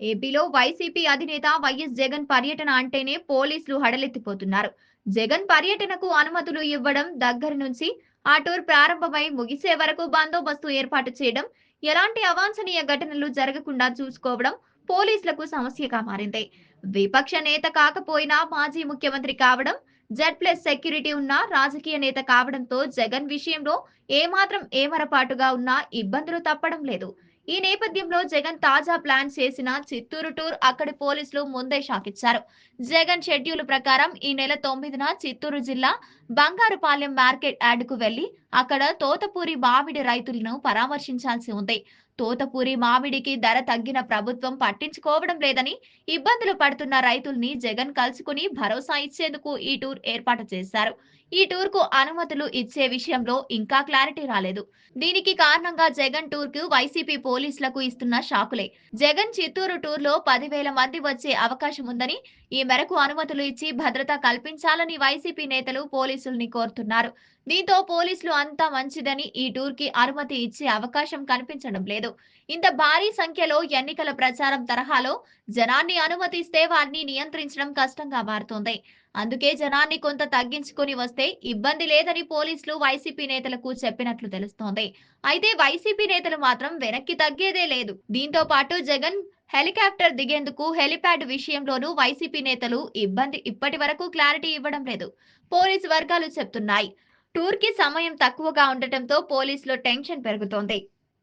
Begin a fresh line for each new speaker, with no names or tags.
ఏపీలో వైసీపీ అధినేత వైఎస్ జగన్ పర్యటన అంటేనే పోలీసులు హడలెత్తిపోతున్నారు. జగన్ పర్యటనకు అనుమతులు ఇవ్వడం దగ్గర నుంచి ఆ టూర్ ప్రారంభమై ముగిసే వరకు బందోబస్తు ఏర్పాటు చేయడం ఎలాంటి అవాంఛనీయ ఘటనలు జరగకుండా చూసుకోవడం పోలీసులకు సమస్యగా మారింది. విపక్ష నేత కాకపోయినా మాజీ ముఖ్యమంత్రి కావడం జెడ్ ప్లస్ సెక్యూరిటీ ఉన్న రాజకీయ నేత కావడంతో జగన్ విషయంలో ఏమాత్రం ఏమరపాటుగా ఉన్నా ఇబ్బందులు తప్పడం లేదు. ఈ నేపథ్యంలో జగన్ తాజా ప్లాన్ చేసిన చిత్తూరు టూర్ అక్కడి పోలీసులు ముందే షాకిచ్చారు. జగన్ షెడ్యూల్ ప్రకారం ఈ నెల తొమ్మిదిన చిత్తూరు జిల్లా బంగారుపాలెం మార్కెట్ యార్డుకు వెళ్ళి అక్కడ తోతపూరి మామిడి రైతులను పరామర్శించాల్సి ఉంది. తోతపూరి మామిడికి ధర తగ్గిన ప్రభుత్వం పట్టించుకోవడం లేదని ఇబ్బందులు పడుతున్న రైతుల్ని జగన్ కలుసుకుని భరోసా ఇచ్చేందుకు ఈ టూర్ ఏర్పాటు చేశారు. ఈ టూర్కు అనుమతులు ఇచ్చే విషయంలో ఇంకా క్లారిటీ రాలేదు. దీనికి కారణంగా జగన్ టూర్కు వైసీపీ పోలీసులకు ఇస్తున్న షాకులే. జగన్ చిత్తూరు టూర్లో పదివేల మంది వచ్చే అవకాశం ఉందని ఈ మేరకు అనుమతులు ఇచ్చి భద్రత కల్పించాలని వైసీపీ నేతలు పోలీసుల్ని కోరుతున్నారు. దీంతో పోలీసులు అంతా మంచిదని ఈ టూర్కి అనుమతి ఇచ్చే అవకాశం కనిపించడం లేదు. ఇంత భారీ సంఖ్యలో ఎన్నికల ప్రచారం తరహాలో జనాన్ని అనుమతిస్తే వారిని నియంత్రించడం కష్టంగా మారుతోంది. అందుకే జనాన్ని కొంత తగ్గించుకొని వస్తే ఇబ్బంది లేదని పోలీసులు వైసీపీ నేతలకు చెప్పినట్లు తెలుస్తోంది. అయితే వైసీపీ నేతలు మాత్రం వెనక్కి తగ్గేదే లేదు. దీంతో పాటు జగన్ హెలికాప్టర్ దిగేందుకు హెలిప్యాడ్ విషయంలోనూ వైసీపీ నేతలు ఇబ్బంది ఇప్పటి వరకు క్లారిటీ ఇవ్వడం లేదు. పోలీసు వర్గాలు చెప్తున్నాయి. టూర్కి సమయం తక్కువగా ఉండటంతో పోలీసులో టెన్షన్ పెరుగుతోంది.